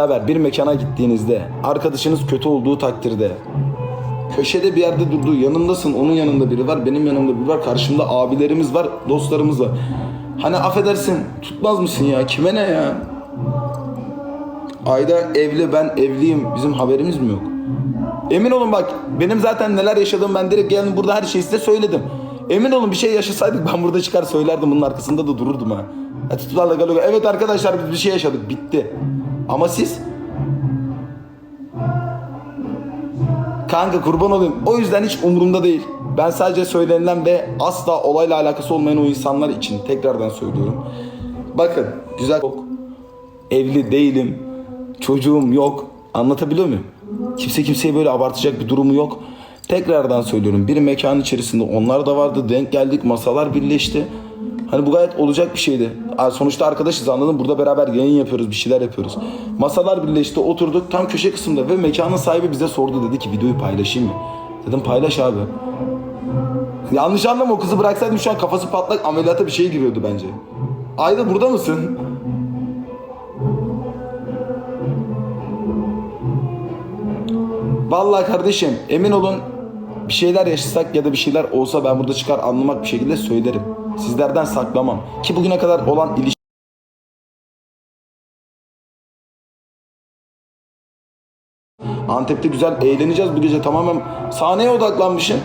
beraber bir mekana gittiğinizde arkadaşınız kötü olduğu takdirde köşede bir yerde durduğu yanındasın onun yanında biri var benim yanımda biri var karşımda abilerimiz var dostlarımız var. Hani affedersin tutmaz mısın ya kime ne ya? Ayda evli ben evliyim bizim haberimiz mi yok? Emin olun bak benim zaten neler yaşadığım ben direkt geldim burada her şeyi size söyledim. Emin olun bir şey yaşasaydık ben burada çıkar söylerdim bunun arkasında da dururdum ha. Tutularla galoga. Evet arkadaşlar biz bir şey yaşadık bitti. Ama siz Kanka kurban olayım. O yüzden hiç umurumda değil. Ben sadece söylenilen ve asla olayla alakası olmayan o insanlar için tekrardan söylüyorum. Bakın güzel yok. Evli değilim. Çocuğum yok. Anlatabiliyor muyum? Kimse kimseye böyle abartacak bir durumu yok. Tekrardan söylüyorum. Bir mekan içerisinde onlar da vardı. Denk geldik. Masalar birleşti. Hani bu gayet olacak bir şeydi. Sonuçta arkadaşız anladın? Burada beraber yayın yapıyoruz, bir şeyler yapıyoruz. Masalar birleşti, oturduk tam köşe kısımda ve mekanın sahibi bize sordu dedi ki videoyu paylaşayım mı? Dedim paylaş abi. Yanlış anlama o kızı bıraksaydım şu an kafası patlak ameliyata bir şey giriyordu bence. Ayda burada mısın? Vallahi kardeşim emin olun bir şeyler yaşasak ya da bir şeyler olsa ben burada çıkar anlamak bir şekilde söylerim. Sizlerden saklamam. Ki bugüne kadar olan ilişki Antep'te güzel eğleneceğiz bu gece tamamen sahneye odaklanmışım.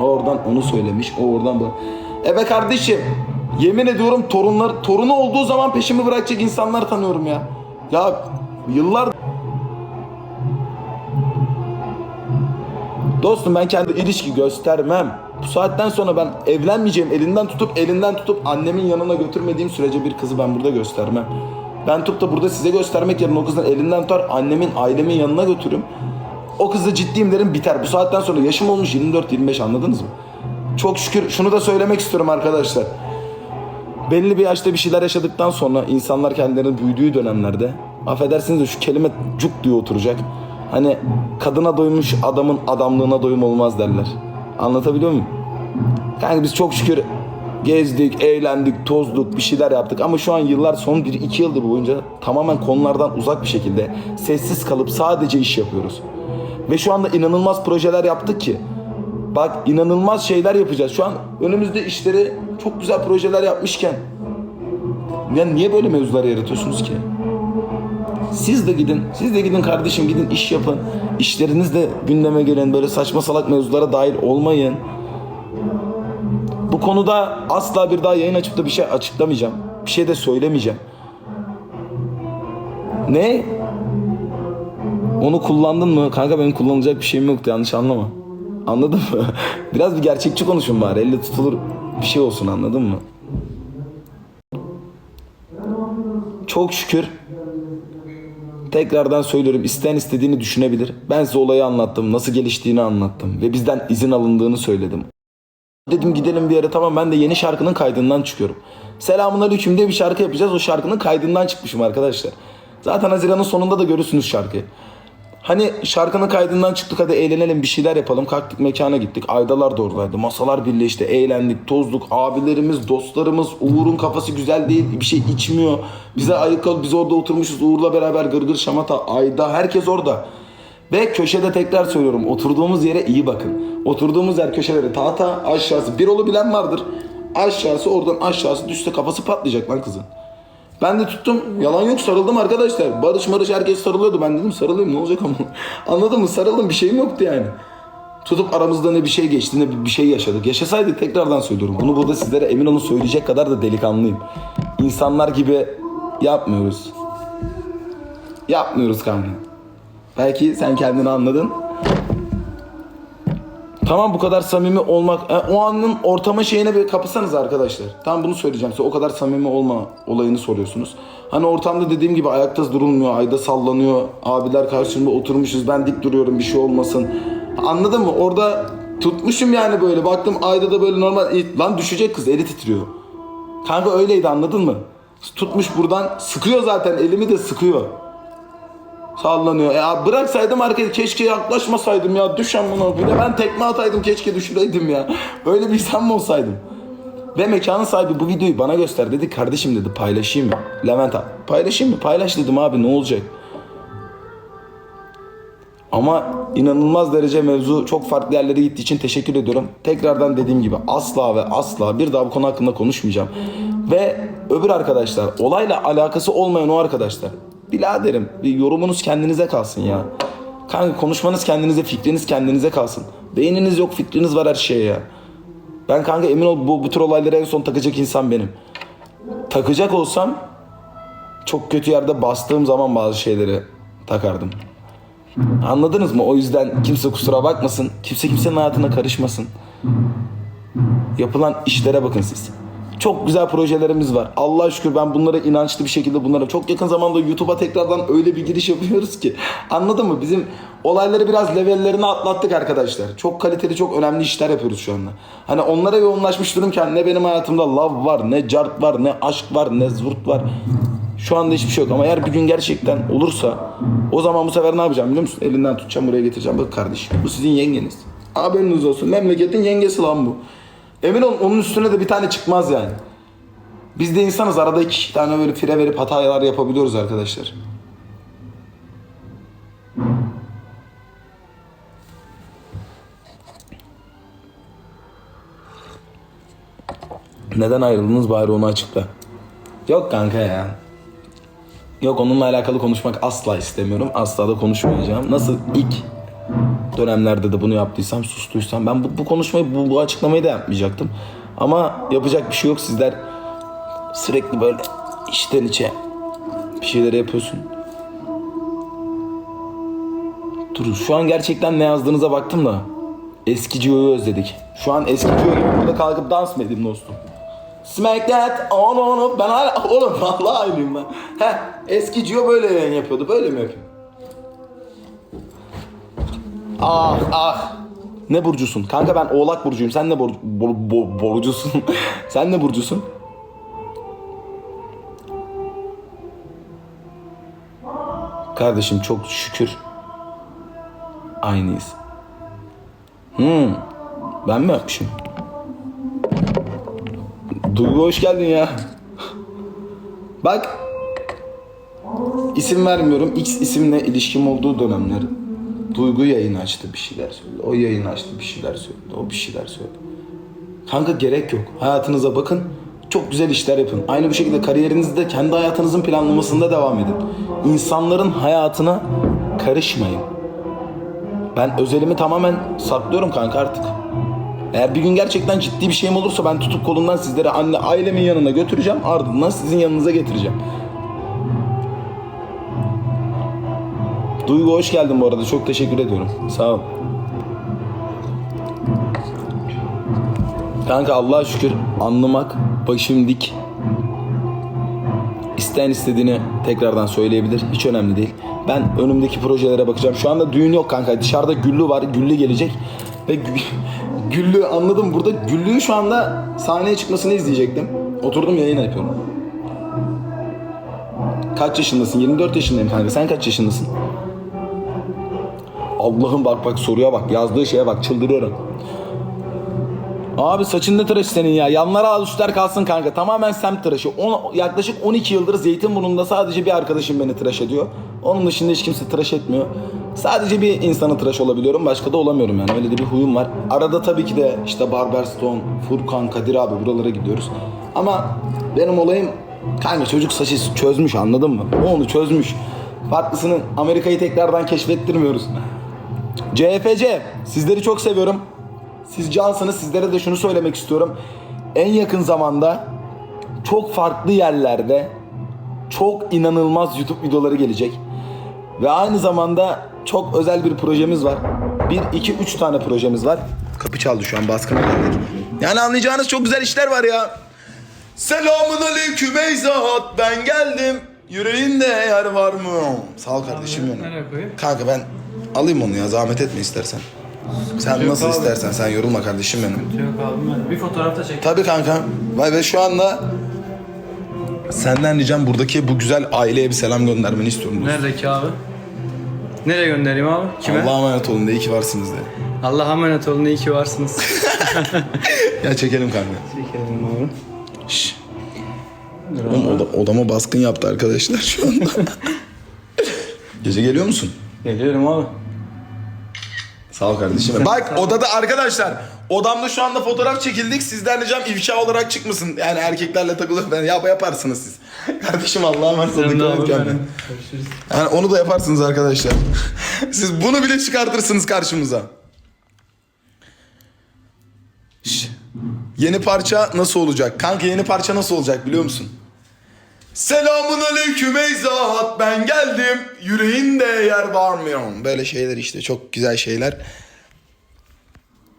Oradan onu söylemiş, o oradan bu. Evet kardeşim, yemin ediyorum torunlar torunu olduğu zaman peşimi bırakacak insanlar tanıyorum ya. Ya yıllar Dostum ben kendi ilişki göstermem. Bu saatten sonra ben evlenmeyeceğim elinden tutup elinden tutup annemin yanına götürmediğim sürece bir kızı ben burada göstermem. Ben tutup da burada size göstermek yerine o kızın elinden tutar annemin ailemin yanına götürürüm. O kızla ciddiyim derim biter. Bu saatten sonra yaşım olmuş 24-25 anladınız mı? Çok şükür şunu da söylemek istiyorum arkadaşlar. Belli bir yaşta bir şeyler yaşadıktan sonra insanlar kendilerinin büyüdüğü dönemlerde affedersiniz de şu kelime cuk diye oturacak. Hani kadına doymuş adamın adamlığına doyum olmaz derler. Anlatabiliyor muyum? Yani biz çok şükür gezdik, eğlendik, tozduk, bir şeyler yaptık ama şu an yıllar son 1-2 yıldır boyunca tamamen konulardan uzak bir şekilde sessiz kalıp sadece iş yapıyoruz. Ve şu anda inanılmaz projeler yaptık ki bak inanılmaz şeyler yapacağız. Şu an önümüzde işleri çok güzel projeler yapmışken ya niye böyle mevzular yaratıyorsunuz ki? Siz de gidin. Siz de gidin kardeşim gidin iş yapın. İşleriniz de gündeme gelen böyle saçma salak mevzulara dahil olmayın. Bu konuda asla bir daha yayın açıp da bir şey açıklamayacağım. Bir şey de söylemeyeceğim. Ne? Onu kullandın mı? Kanka benim kullanılacak bir şeyim yoktu yanlış anlama. Anladın mı? Biraz bir gerçekçi konuşun bari. Elle tutulur bir şey olsun anladın mı? Çok şükür Tekrardan söylüyorum isteyen istediğini düşünebilir. Ben size olayı anlattım, nasıl geliştiğini anlattım ve bizden izin alındığını söyledim. Dedim gidelim bir yere tamam ben de yeni şarkının kaydından çıkıyorum. Selamun Aleyküm diye bir şarkı yapacağız. O şarkının kaydından çıkmışım arkadaşlar. Zaten Haziran'ın sonunda da görürsünüz şarkıyı. Hani şarkının kaydından çıktık hadi eğlenelim bir şeyler yapalım. Kalktık mekana gittik. Aydalar da oradaydı. Masalar birleşti. Eğlendik, tozduk. Abilerimiz, dostlarımız. Uğur'un kafası güzel değil. Bir şey içmiyor. Bize ayık biz orada oturmuşuz. Uğur'la beraber gırgır şamata. Ayda herkes orada. Ve köşede tekrar söylüyorum. Oturduğumuz yere iyi bakın. Oturduğumuz yer köşeleri tahta aşağısı. Bir olu bilen vardır. Aşağısı oradan aşağısı düşse kafası patlayacak lan kızın. Ben de tuttum. Yalan yok sarıldım arkadaşlar. Barış marış herkes sarılıyordu. Ben dedim sarılayım ne olacak ama. Anladın mı? Sarıldım bir şeyim yoktu yani. Tutup aramızda ne bir şey geçti ne bir şey yaşadık. Yaşasaydık tekrardan söylüyorum. Bunu burada sizlere emin olun söyleyecek kadar da delikanlıyım. İnsanlar gibi yapmıyoruz. Yapmıyoruz kanka. Belki sen kendini anladın. Tamam bu kadar samimi olmak, e, o anın ortama şeyine bir kapısanız arkadaşlar. Tam bunu söyleyeceğim size. O kadar samimi olma olayını soruyorsunuz. Hani ortamda dediğim gibi ayakta durulmuyor, ayda sallanıyor. Abiler karşımda oturmuşuz, ben dik duruyorum bir şey olmasın. Anladın mı? Orada tutmuşum yani böyle. Baktım ayda da böyle normal, e, lan düşecek kız eli titriyor. Kanka öyleydi anladın mı? Tutmuş buradan sıkıyor zaten elimi de sıkıyor. Sallanıyor. Ya bıraksaydım arkaya keşke yaklaşmasaydım ya. Düşen buna. Bir de ben tekme ataydım keşke düşüreydim ya. Öyle bir insan mı olsaydım? Ve mekanın sahibi bu videoyu bana göster dedi. Kardeşim dedi paylaşayım mı? Levent abi paylaşayım mı? Paylaş dedim abi ne olacak? Ama inanılmaz derece mevzu çok farklı yerlere gittiği için teşekkür ediyorum. Tekrardan dediğim gibi asla ve asla bir daha bu konu hakkında konuşmayacağım. Ve öbür arkadaşlar olayla alakası olmayan o arkadaşlar. Biladerim bir yorumunuz kendinize kalsın ya. Kanka konuşmanız kendinize, fikriniz kendinize kalsın. Beyniniz yok, fikriniz var her şeye ya. Ben kanka emin ol bu, bu tür olayları en son takacak insan benim. Takacak olsam çok kötü yerde bastığım zaman bazı şeyleri takardım. Anladınız mı? O yüzden kimse kusura bakmasın. Kimse kimsenin hayatına karışmasın. Yapılan işlere bakın siz. Çok güzel projelerimiz var. Allah'a şükür ben bunlara inançlı bir şekilde bunlara çok yakın zamanda YouTube'a tekrardan öyle bir giriş yapıyoruz ki. Anladın mı? Bizim olayları biraz levellerini atlattık arkadaşlar. Çok kaliteli, çok önemli işler yapıyoruz şu anda. Hani onlara yoğunlaşmış durumken ne benim hayatımda love var, ne cart var, ne aşk var, ne zurt var. Şu anda hiçbir şey yok ama eğer bir gün gerçekten olursa o zaman bu sefer ne yapacağım biliyor musun? Elinden tutacağım buraya getireceğim. Bak kardeşim bu sizin yengeniz. Haberiniz olsun. Memleketin yengesi lan bu. Emin olun onun üstüne de bir tane çıkmaz yani. Biz de insanız arada iki tane böyle fire verip hatalar yapabiliyoruz arkadaşlar. Neden ayrıldınız bari onu açıkla. Yok kanka ya. Yok onunla alakalı konuşmak asla istemiyorum. Asla da konuşmayacağım. Nasıl ilk dönemlerde de bunu yaptıysam, sustuysam ben bu, bu konuşmayı, bu, bu açıklamayı da yapmayacaktım. Ama yapacak bir şey yok. Sizler sürekli böyle içten içe bir şeyler yapıyorsun. Dur şu an gerçekten ne yazdığınıza baktım da eski Gio'yu özledik. Şu an eski Gio gibi burada kalkıp dans mı edeyim dostum? Smack that on on Ben hala oğlum vallahi aynıyım ben. Heh, eski Gio böyle yapıyordu. Böyle mi yapıyor? Ah ah. Ne burcusun? Kanka ben Oğlak burcuyum. Sen ne bor, bor, bor- borcusun? Sen ne burcusun? Kardeşim çok şükür aynıyız. Hmm. Ben mi yapmışım? Duygu hoş geldin ya. Bak. İsim vermiyorum. X isimle ilişkim olduğu dönemler. Duygu yayın açtı bir şeyler söyledi. O yayın açtı bir şeyler söyledi. O bir şeyler söyledi. Kanka gerek yok. Hayatınıza bakın. Çok güzel işler yapın. Aynı bu şekilde kariyerinizde kendi hayatınızın planlamasında devam edin. İnsanların hayatına karışmayın. Ben özelimi tamamen saklıyorum kanka artık. Eğer bir gün gerçekten ciddi bir şeyim olursa ben tutup kolundan sizleri anne ailemin yanına götüreceğim. Ardından sizin yanınıza getireceğim. Duygu hoş geldin bu arada. Çok teşekkür ediyorum. Sağ ol. Kanka Allah'a şükür anlamak başım dik. İsteyen istediğini tekrardan söyleyebilir. Hiç önemli değil. Ben önümdeki projelere bakacağım. Şu anda düğün yok kanka. Dışarıda Güllü var. Güllü gelecek. Ve Gü- Güllü anladım. Burada Güllü'yü şu anda sahneye çıkmasını izleyecektim. Oturdum yayın yapıyorum. Kaç yaşındasın? 24 yaşındayım kanka. Sen kaç yaşındasın? Allah'ım bak bak soruya bak. Yazdığı şeye bak. Çıldırıyorum. Abi saçın ne tıraşı senin ya? Yanlara al üstler kalsın kanka. Tamamen semt tıraşı. On, yaklaşık 12 yıldır Zeytinburnu'nda sadece bir arkadaşım beni tıraş ediyor. Onun dışında hiç kimse tıraş etmiyor. Sadece bir insanı tıraş olabiliyorum. Başka da olamıyorum yani. Öyle de bir huyum var. Arada tabii ki de işte Barberstone, Furkan, Kadir abi buralara gidiyoruz. Ama benim olayım kanka çocuk saçı çözmüş anladın mı? O onu çözmüş. Farklısını Amerika'yı tekrardan keşfettirmiyoruz. CFC sizleri çok seviyorum. Siz cansınız. Sizlere de şunu söylemek istiyorum. En yakın zamanda çok farklı yerlerde çok inanılmaz YouTube videoları gelecek. Ve aynı zamanda çok özel bir projemiz var. Bir, iki, üç tane projemiz var. Kapı çaldı şu an baskına geldik. Yani anlayacağınız çok güzel işler var ya. Selamun aleyküm ey zat ben geldim. Yüreğinde yer var mı? Sağ ol kardeşim benim. Kanka ben alayım onu ya zahmet etme istersen. Sen Yok nasıl abi. istersen sen yorulma kardeşim benim. Yok abi ben. Bir fotoğraf da çek. Tabii kanka. Vay be şu anda senden ricam buradaki bu güzel aileye bir selam göndermeni istiyorum. dostum. Neredeki abi? Nereye göndereyim abi? Kime? Allah'a emanet olun de iyi ki varsınız de. Allah'a emanet olun. iyi ki varsınız. Ya çekelim kanka. Çekelim abi. Şşş. Oğlum oda- odama baskın yaptı arkadaşlar şu anda. Gece geliyor musun? Geliyorum abi. Sağ ol kardeşim. Bak odada arkadaşlar odamda şu anda fotoğraf çekildik. Sizden ricam ifşa olarak çıkmasın. Yani erkeklerle takılır ben ya yaparsınız siz. Kardeşim Allah'a emanet olun. Kendine. Yani onu da yaparsınız arkadaşlar. Siz bunu bile çıkartırsınız karşımıza. Şş. Yeni parça nasıl olacak? Kanka yeni parça nasıl olacak biliyor musun? Selamun aleyküm ey zat ben geldim yüreğinde yer varmıyor. Böyle şeyler işte çok güzel şeyler.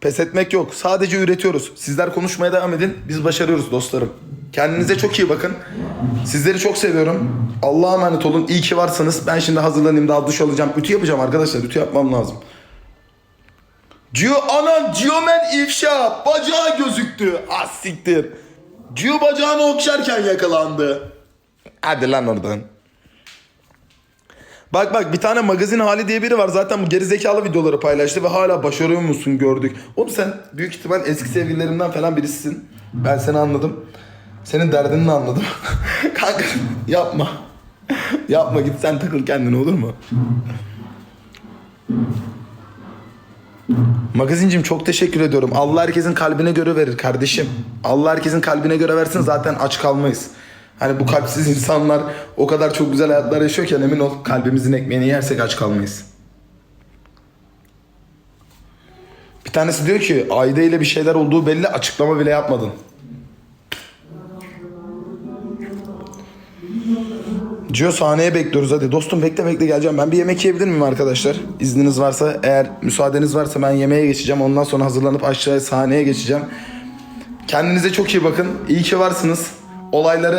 Pes etmek yok. Sadece üretiyoruz. Sizler konuşmaya devam edin. Biz başarıyoruz dostlarım. Kendinize çok iyi bakın. Sizleri çok seviyorum. Allah'a emanet olun. İyi ki varsınız. Ben şimdi hazırlanayım daha duş alacağım. Ütü yapacağım arkadaşlar. Ütü yapmam lazım. Cio anan Ciomen ifşa. Bacağı gözüktü. Ah siktir. Cio bacağını okşarken yakalandı. Hadi lan oradan. Bak bak bir tane magazin hali diye biri var. Zaten bu gerizekalı videoları paylaştı ve hala başarıyor musun gördük. Oğlum sen büyük ihtimal eski sevgililerimden falan birisisin. Ben seni anladım. Senin derdini de anladım. Kanka yapma. yapma git sen takıl kendine olur mu? Magazincim çok teşekkür ediyorum. Allah herkesin kalbine göre verir kardeşim. Allah herkesin kalbine göre versin zaten aç kalmayız. Hani bu kalpsiz insanlar o kadar çok güzel hayatlar yaşıyorken emin ol kalbimizin ekmeğini yersek aç kalmayız. Bir tanesi diyor ki Ayda ile bir şeyler olduğu belli açıklama bile yapmadın. Cio sahneye bekliyoruz hadi. Dostum bekle bekle geleceğim. Ben bir yemek yiyebilir miyim arkadaşlar? İzniniz varsa eğer müsaadeniz varsa ben yemeğe geçeceğim. Ondan sonra hazırlanıp aşağıya sahneye geçeceğim. Kendinize çok iyi bakın. İyi ki varsınız. Olayları